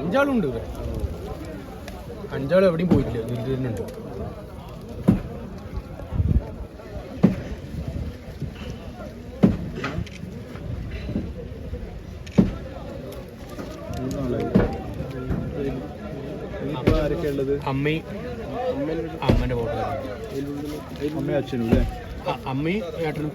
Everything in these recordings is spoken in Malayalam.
അഞ്ചാളുണ്ട് ഇവിടെ. അഞ്ചാളും എവിടെയും പോയിട്ടില്ല. ഇതിൽ തന്നെ ഉണ്ട്. ഇനിയിപ്പോ ആരൊക്കെയാ ഉള്ളത് അമ്മയും അമ്മന്റെ ഫോട്ടോ അമ്മയും അച്ഛനും അല്ലേ? അമ്മയും ഏട്ടനും.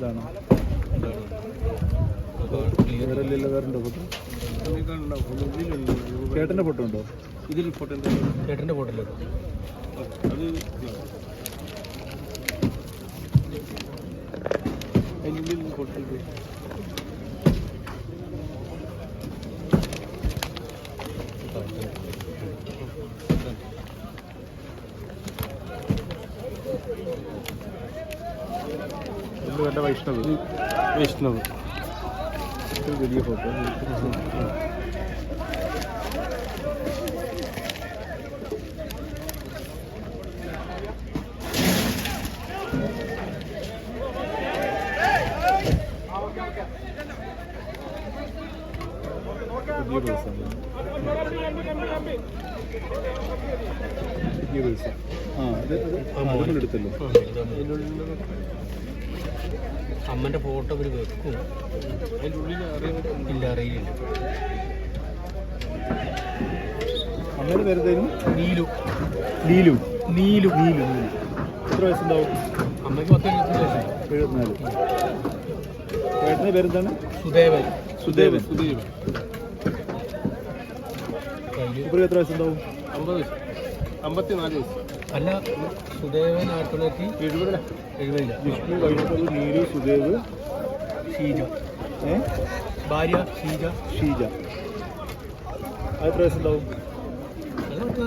ഇതാണ്. ക്ലിയർ വേറെ ഇല്ലല്ലോ ഉണ്ടോ? ഫോട്ടോ ചേട്ടന്റെ ഫോട്ടോ ഉണ്ടോ ഇതിൽ ഫോട്ടോ ചേട്ടന്റെ ഫോട്ടോ അത് ఎందుకంట వైష్ణవు వైష్ణవు వీడియో ఫోటో Beautiful. അമ്മന്റെ ഫോട്ടോ ഇവർ വെക്കും. അതിന്റെ ഉള്ളിൽ ഇല്ല അറിയില്ല. അമ്മയുടെ പേരെന്തേലും നീലു. നീലു. നീലു. നീലു നീലു. എത്ര വയസ്സുണ്ടാവും? അമ്മയ്ക്ക് പത്ത് വയസ്സുണ്ട് എഴുപത്തിനാല്. ചേട്ടന്റെ പേരെന്താണ്? സുദേവൻ. സുദേവൻ. സുദേവൻ. ഇവർക്ക് എത്ര വയസ്സുണ്ടാവും? അമ്പത് വയസ്സ്. അമ്പത്തിനാല് വയസ്സ് അല്ല സുദേവൻ ആയിരത്തി തൊള്ളായിരത്തി എഴുപതില എഴുപതില്ല. വിഷ്ണു വൈഷ്ണവ് നീലു സുദേവ്. ഷീജ. ഭാര്യ ഷീജ. ഷീജ. അത് വയസ്സുണ്ടാവും അതൊക്കെ